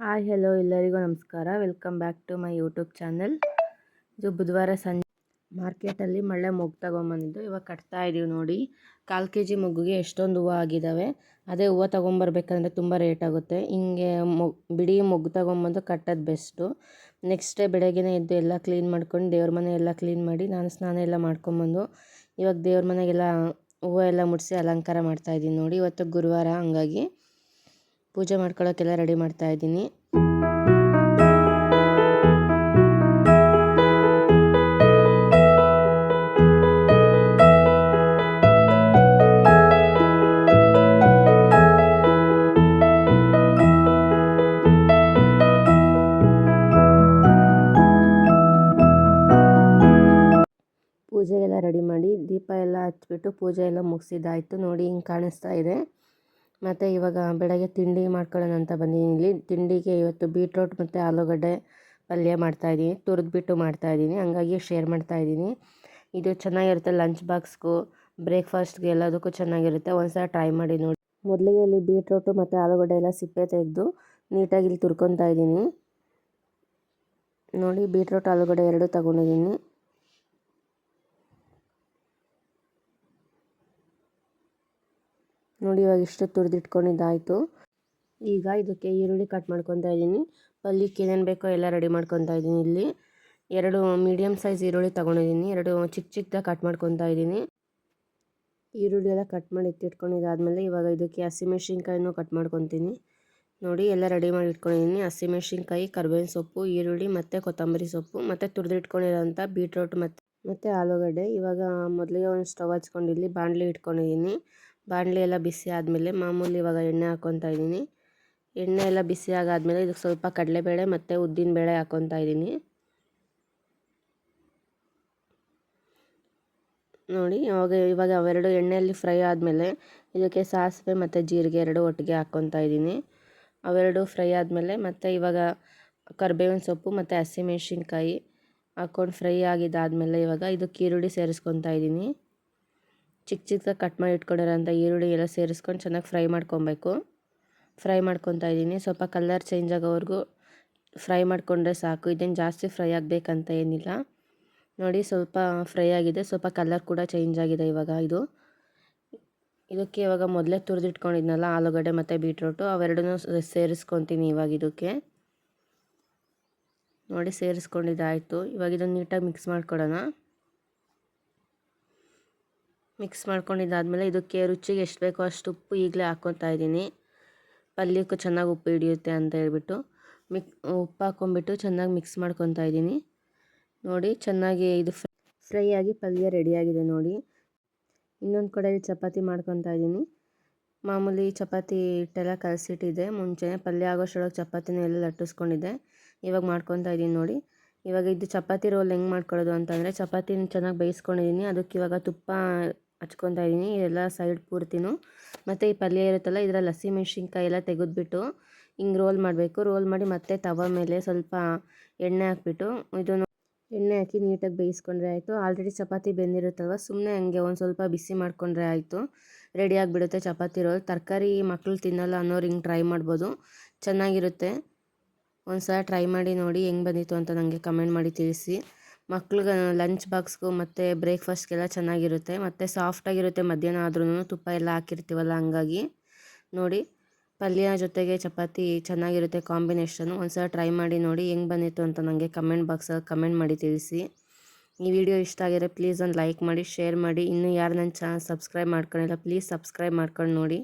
Hi hello ಎಲ್ಲರಿಗೂ ನಮಸ್ಕಾರ. Welcome back to my YouTube channel ಇದು ಬುಧವಾರ ಸಂಜೆ. ಮಾರ್ಕೆಟಲ್ಲಿ ಮಳೆ ಮೊಗ್ಗು ತಗೊಂಬಂದಿದ್ದು. ಇವಾಗ ಕಟ್ತಾ ಇದ್ದೀವಿ ನೋಡಿ. ಕಾಲು ಕೆ ಜಿ ಮೊಗ್ಗುಗೆ ಎಷ್ಟೊಂದು ಹೂವು ಆಗಿದ್ದಾವೆ ಅದೇ ಹೂವು ತೊಗೊಂಬರ್ಬೇಕಂದ್ರೆ ತುಂಬ ರೇಟ್ ಆಗುತ್ತೆ. ಹಿಂಗೆ ಮೊಗ್, ಬಿಡಿ ಮೊಗ್ಗು ತೊಗೊಂಬಂದು ಕಟ್ಟೋದು ಬೆಸ್ಟು ನೆಕ್ಸ್ಟ್ ಡೇ ಬೆಳಗ್ಗೆನೇ ಎದ್ದು ಎಲ್ಲ ಕ್ಲೀನ್ ಮಾಡ್ಕೊಂಡು ದೇವ್ರ ಮನೆ ಎಲ್ಲ ಕ್ಲೀನ್ ಮಾಡಿ ನಾನು ಸ್ನಾನ ಎಲ್ಲ ಮಾಡ್ಕೊಂಬಂದು ಇವಾಗ ದೇವ್ರ ಮನೆಗೆಲ್ಲ ಹೂವು ಎಲ್ಲ ಮುಡಿಸಿ ಅಲಂಕಾರ ಮಾಡ್ತಾಯಿದ್ದೀನಿ ನೋಡಿ. ಇವತ್ತು ಗುರುವಾರ ಹಂಗಾಗಿ. ಪೂಜೆ ಮಾಡ್ಕೊಳ್ಳೋಕ್ಕೆಲ್ಲ ರೆಡಿ ಮಾಡ್ತಾ ಇದ್ದೀನಿ. ಪೂಜೆಗೆಲ್ಲ ರೆಡಿ ಮಾಡಿ ದೀಪ ಎಲ್ಲ ಹಚ್ಬಿಟ್ಟು ಪೂಜೆ ಎಲ್ಲ ಮುಗಿಸಿದ್ದಾಯಿತು. ನೋಡಿ ಹಿಂಗೆ ಕಾಣಿಸ್ತಾ ಇದೆ. ಮತ್ತು ಇವಾಗ ಬೆಳಗ್ಗೆ ತಿಂಡಿ ಮಾಡ್ಕೊಳ್ಳೋಣ ಅಂತ ಬಂದಿದ್ದೀನಿ. ಇಲ್ಲಿ ತಿಂಡಿಗೆ ಇವತ್ತು ಬೀಟ್ರೋಟ್ ಮತ್ತು ಆಲೂಗಡ್ಡೆ ಪಲ್ಯ ಮಾಡ್ತಾಯಿದ್ದೀನಿ ತುರಿದ್ಬಿಟ್ಟು ಮಾಡ್ತಾಯಿದ್ದೀನಿ ಹಂಗಾಗಿ ಶೇರ್ ಮಾಡ್ತಾಯಿದ್ದೀನಿ ಇದು ಚೆನ್ನಾಗಿರುತ್ತೆ ಲಂಚ್ ಬಾಕ್ಸ್ಗೂ, ಬ್ರೇಕ್ಫಾಸ್ಟ್ಗೆ ಎಲ್ಲದಕ್ಕೂ ಚೆನ್ನಾಗಿರುತ್ತೆ. ಒಂದು ಸಲ ಟ್ರೈ ಮಾಡಿ ನೋಡಿ. ಮೊದಲಿಗೆ ಇಲ್ಲಿ ಬೀಟ್ರೋಟು ಮತ್ತು ಆಲೂಗಡ್ಡೆ ಎಲ್ಲ ಸಿಪ್ಪೆ ತೆಗೆದು ನೀಟಾಗಿ ಇಲ್ಲಿ ತುರ್ಕೊತಾ ಇದ್ದೀನಿ. ನೋಡಿ, ಬೀಟ್ರೋಟ್, ಆಲೂಗಡ್ಡೆ ಎರಡೂ ತಗೊಂಡಿದ್ದೀನಿ. ನೋಡಿ, ಇವಾಗ ಇಷ್ಟು ತುರಿದಿಟ್ಕೊಂಡಿದ್ದಾಯಿತು. ಈಗ ಇದಕ್ಕೆ ಈರುಳ್ಳಿ ಕಟ್ ಮಾಡ್ಕೊತಾ ಇದ್ದೀನಿ. ಪಲ್ಯಕ್ಕೆ ಏನೇನು ಬೇಕೋ ಎಲ್ಲ ರೆಡಿ ಮಾಡ್ಕೊತಾ ಇದ್ದೀನಿ ಇಲ್ಲಿ. ಎರಡು ಮೀಡಿಯಮ್ ಸೈಜ್ ಈರುಳ್ಳಿ ತೊಗೊಂಡಿದ್ದೀನಿ. ಎರಡು ಚಿಕ್ಕ ಚಿಕ್ಕದಾಗಿ ಕಟ್ ಮಾಡ್ಕೊತಾ ಇದ್ದೀನಿ. ಈರುಳ್ಳಿ ಎಲ್ಲ ಕಟ್ ಮಾಡಿ ಎತ್ತಿಟ್ಕೊಂಡಿದ್ದಾದಮೇಲೆ ಇವಾಗ ಇದಕ್ಕೆ ಹಸಿಮೆಣ್ಸಿನ್ಕಾಯಿನೂ ಕಟ್ ಮಾಡ್ಕೊತೀನಿ. ನೋಡಿ, ಎಲ್ಲ ರೆಡಿ ಮಾಡಿ ಇಟ್ಕೊಂಡಿದ್ದೀನಿ. ಹಸಿಮೆಣ್ಸಿನ್ಕಾಯಿ ಕರ್ಬೇವಿನ ಸೊಪ್ಪು, ಈರುಳ್ಳಿ ಮತ್ತು ಕೊತ್ತಂಬರಿ ಸೊಪ್ಪು ಮತ್ತು ತುರಿದಿಟ್ಕೊಂಡಿರೋಂಥ ಬೀಟ್ರೋಟ್ ಮತ್ತು ಮತ್ತು ಆಲೂಗಡ್ಡೆ. ಇವಾಗ ಮೊದಲಿಗೆ ಒಂದು ಸ್ಟವ್ ಹಚ್ಕೊಂಡಿಲ್ಲಿ ಬಾಣಲಿ ಇಟ್ಕೊಂಡಿದ್ದೀನಿ. ಬಾಣಲಿ ಎಲ್ಲ ಬಿಸಿ ಆದಮೇಲೆ ಮಾಮೂಲಿ ಇವಾಗ ಎಣ್ಣೆ ಹಾಕ್ಕೊತಾ ಇದ್ದೀನಿ. ಎಣ್ಣೆ ಎಲ್ಲ ಬಿಸಿ ಆಗಾದಮೇಲೆ ಇದಕ್ಕೆ ಸ್ವಲ್ಪ ಕಡಲೆಬೇಳೆ ಮತ್ತು ಉದ್ದಿನಬೇಳೆ ಹಾಕ್ಕೊತಾ ಇದ್ದೀನಿ. ನೋಡಿ ಅವಾಗ ಇವಾಗ ಅವೆರಡು ಎಣ್ಣೆಯಲ್ಲಿ ಫ್ರೈ ಆದಮೇಲೆ ಇದಕ್ಕೆ ಸಾಸಿವೆ ಮತ್ತು ಜೀರಿಗೆ ಎರಡು ಒಟ್ಟಿಗೆ ಹಾಕ್ಕೊತಾ ಇದ್ದೀನಿ. ಅವೆರಡು ಫ್ರೈ ಆದಮೇಲೆ ಮತ್ತು ಇವಾಗ ಕರ್ಬೇವಿನ ಸೊಪ್ಪು ಮತ್ತು ಹಸಿಮೆಣ್ಸಿನ್ಕಾಯಿ ಹಾಕ್ಕೊಂಡು ಫ್ರೈ ಆಗಿದ್ದಾದಮೇಲೆ ಇವಾಗ ಇದಕ್ಕೆ ಈರುಳ್ಳಿ ಸೇರಿಸ್ಕೊತಾ ಇದ್ದೀನಿ. ಚಿಕ್ಕ ಚಿಕ್ಕದಾಗಿ ಕಟ್ ಮಾಡಿ ಇಟ್ಕೊಂಡಿರೋಂಥ ಈರುಳ್ಳಿ ಎಲ್ಲ ಸೇರಿಸ್ಕೊಂಡು ಚೆನ್ನಾಗಿ ಫ್ರೈ ಮಾಡ್ಕೊಬೇಕು. ಫ್ರೈ ಮಾಡ್ಕೊತಾ ಇದ್ದೀನಿ. ಸ್ವಲ್ಪ ಕಲರ್ ಚೇಂಜ್ ಆಗೋವರೆಗೂ ಫ್ರೈ ಮಾಡಿಕೊಂಡ್ರೆ ಸಾಕು. ಇದೇನು ಜಾಸ್ತಿ ಫ್ರೈ ಆಗಬೇಕಂತ ಏನಿಲ್ಲ. ನೋಡಿ, ಸ್ವಲ್ಪ ಫ್ರೈ ಆಗಿದೆ. ಸ್ವಲ್ಪ ಕಲರ್ ಕೂಡ ಚೇಂಜ್ ಆಗಿದೆ ಇವಾಗ ಇದು. ಇದಕ್ಕೆ ಇವಾಗ ಮೊದಲೇ ತುರಿದಿಟ್ಕೊಂಡಿದ್ನಲ್ಲ, ಆಲೂಗಡ್ಡೆ ಮತ್ತು ಬೀಟ್ರೋಟು ಅವೆರಡೂ ಸೇರಿಸ್ಕೊತೀನಿ ಇವಾಗ ಇದಕ್ಕೆ. ನೋಡಿ, ಸೇರಿಸ್ಕೊಂಡಿದ್ದಾಯಿತು. ಇವಾಗ ಇದನ್ನು ನೀಟಾಗಿ ಮಿಕ್ಸ್ ಮಾಡ್ಕೊಡೋಣ. ಮಿಕ್ಸ್ ಮಾಡ್ಕೊಂಡಿದ್ದಾದ್ಮೇಲೆ ಇದಕ್ಕೆ ರುಚಿಗೆ ಎಷ್ಟು ಬೇಕೋ ಅಷ್ಟು ಉಪ್ಪು ಈಗಲೇ ಹಾಕ್ಕೊತಾ ಇದ್ದೀನಿ. ಪಲ್ಯಕ್ಕೂ ಚೆನ್ನಾಗಿ ಉಪ್ಪು ಹಿಡಿಯುತ್ತೆ ಅಂತ ಹೇಳ್ಬಿಟ್ಟು ಮಿಕ್, ಉಪ್ಪು ಹಾಕ್ಕೊಂಬಿಟ್ಟು ಚೆನ್ನಾಗಿ ಮಿಕ್ಸ್ ಮಾಡ್ಕೊತಾ ಇದ್ದೀನಿ. ನೋಡಿ, ಚೆನ್ನಾಗಿ ಇದು ಫ್ರೈ ಆಗಿ ಪಲ್ಯ ರೆಡಿಯಾಗಿದೆ ನೋಡಿ. ಇನ್ನೊಂದು ಕಡೆ ಚಪಾತಿ ಮಾಡ್ಕೊತಾ ಇದ್ದೀನಿ. ಮಾಮೂಲಿ ಚಪಾತಿ ಹಿಟ್ಟೆಲ್ಲ ಕಲಸಿಟ್ಟಿದೆ ಮುಂಚೆ ಪಲ್ಯ ಆಗೋಷ್ಟೊಳಗೆ ಚಪಾತಿನ ಎಲ್ಲ ಲಟ್ಟಿಸ್ಕೊಂಡಿದ್ದೆ. ಇವಾಗ ಮಾಡ್ಕೊತಾ ಇದ್ದೀನಿ ನೋಡಿ. ಇವಾಗ ಇದು ಚಪಾತಿ ರೋಲ್ ಹೆಂಗೆ ಮಾಡ್ಕೊಳ್ಳೋದು ಅಂತಂದರೆ, ಚಪಾತಿನ ಚೆನ್ನಾಗಿ ಬೇಯಿಸ್ಕೊಂಡಿದ್ದೀನಿ. ಅದಕ್ಕೆ ಇವಾಗ ತುಪ್ಪ ಹಚ್ಕೊತಾ ಇದ್ದೀನಿ ಇದೆಲ್ಲ ಸೈಡ್ ಪೂರ್ತಿನೂ. ಮತ್ತು ಈ ಪಲ್ಯ ಇರುತ್ತಲ್ಲ, ಇದರಲ್ಲಿ ಹಸಿಮೆಣ್ಸಿನ್ಕಾಯಿ ಎಲ್ಲ ತೆಗೆದುಬಿಟ್ಟು ಹಿಂಗೆ ರೋಲ್ ಮಾಡಬೇಕು. ರೋಲ್ ಮಾಡಿ ಮತ್ತೆ ತವ ಮೇಲೆ ಸ್ವಲ್ಪ ಎಣ್ಣೆ ಹಾಕ್ಬಿಟ್ಟು ಇದನ್ನು ಎಣ್ಣೆ ಹಾಕಿ ನೀಟಾಗಿ ಬೇಯಿಸ್ಕೊಂಡ್ರೆ ಆಯಿತು. ಆಲ್ರೆಡಿ ಚಪಾತಿ ಬೆಂದಿರುತ್ತಲ್ವ ಸುಮ್ಮನೆ ಹಂಗೆ ಒಂದು ಸ್ವಲ್ಪ ಬಿಸಿ ಮಾಡಿಕೊಂಡ್ರೆ ಆಯಿತು. ರೆಡಿ ಆಗಿಬಿಡುತ್ತೆ ಚಪಾತಿ ರೋಲ್ ತರಕಾರಿ ಮಕ್ಕಳು ತಿನ್ನಲ್ಲ ಅನ್ನೋರು ಹಿಂಗೆ ಟ್ರೈ ಮಾಡ್ಬೋದು. ಚೆನ್ನಾಗಿರುತ್ತೆ. ಒಂದು ಸಲ ಟ್ರೈ ಮಾಡಿ ನೋಡಿ ಹೆಂಗೆ ಬಂದಿತ್ತು ಅಂತ ನನಗೆ ಕಮೆಂಟ್ ಮಾಡಿ ತಿಳಿಸಿ. ಮಕ್ಳಿಗೆ ಲಂಚ್ ಬಾಕ್ಸ್ಗೂ ಮತ್ತು ಬ್ರೇಕ್ಫಾಸ್ಟ್ಗೆಲ್ಲ ಚೆನ್ನಾಗಿರುತ್ತೆ. ಮತ್ತು ಸಾಫ್ಟಾಗಿರುತ್ತೆ ಮಧ್ಯಾಹ್ನ ಆದ್ರೂ ತುಪ್ಪ ಎಲ್ಲ ಹಾಕಿರ್ತೀವಲ್ಲ, ಹಂಗಾಗಿ. ನೋಡಿ ಪಲ್ಯ ಜೊತೆಗೆ ಚಪಾತಿ ಚೆನ್ನಾಗಿರುತ್ತೆ ಕಾಂಬಿನೇಷನು ಒಂದು ಸಲ ಟ್ರೈ ಮಾಡಿ ನೋಡಿ ಹೆಂಗೆ ಬಂದಿತ್ತು ಅಂತ ನನಗೆ ಕಮೆಂಟ್ ಬಾಕ್ಸಲ್ಲಿ ಕಮೆಂಟ್ ಮಾಡಿ ತಿಳಿಸಿ. ಈ ವಿಡಿಯೋ ಇಷ್ಟ ಆಗಿದ್ರೆ ಪ್ಲೀಸ್ ಒಂದು ಲೈಕ್ ಮಾಡಿ ಶೇರ್ ಮಾಡಿ. ಇನ್ನೂ ಯಾರು ನನ್ನ ಚಾನಲ್ ಸಬ್ಸ್ಕ್ರೈಬ್ ಮಾಡ್ಕೊಂಡಿಲ್ಲ ಪ್ಲೀಸ್ ಸಬ್ಸ್ಕ್ರೈಬ್ ಮಾಡ್ಕೊಂಡು ನೋಡಿ.